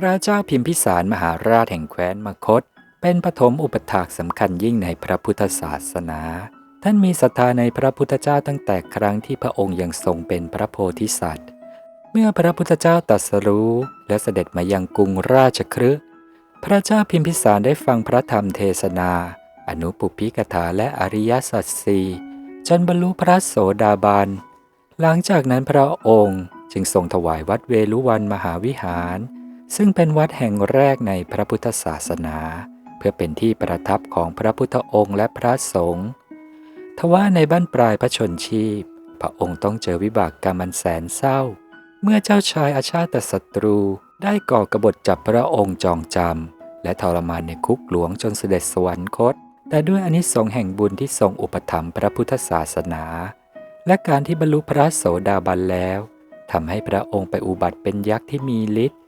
พระเจ้าพิมพิสารมหาราชแห่งแคว้นมคต เป็นปฐมอุปถากสำคัญยิ่งในพระพุทธศาสนา ท่านมีศรัทธาในพระพุทธเจ้าตั้งแต่ครั้งที่พระองค์ยังทรงเป็นพระโพธิสัตว์ เมื่อพระพุทธเจ้าตรัสรู้และเสด็จมายังกรุงราชคฤห์พระเจ้าพิมพิสารได้ฟังพระธรรมเทศนา อนุปุพิกถาและอริยสัจสี่จนบรรลุพระโสดาบัน หลังจากนั้นพระองค์จึงทรงถวายวัดเวลุวันมหาวิหาร ซึ่งเป็นวัดแห่งแรกในพระพุทธศาสนา เพื่อเป็นที่ประทับของพระพุทธองค์และพระสงฆ์ทว่าในบ้านปลายพระชนชีพ พระองค์ต้องเจอวิบากกรรมันแสนเศร้า เมื่อเจ้าชายอาชาติศัตรูได้ก่อกบฏจับพระองค์จองจำและทรมานในคุกหลวงจนเสด็จสวรรคต แต่ด้วยอนิสงส์แห่งบุญที่ทรงอุปถัมภ์พระพุทธศาสนา และการที่บรรลุพระโสดาบันแล้วทำให้พระองค์ไปอุบัติเป็นยักษ์ที่มีฤทธิ์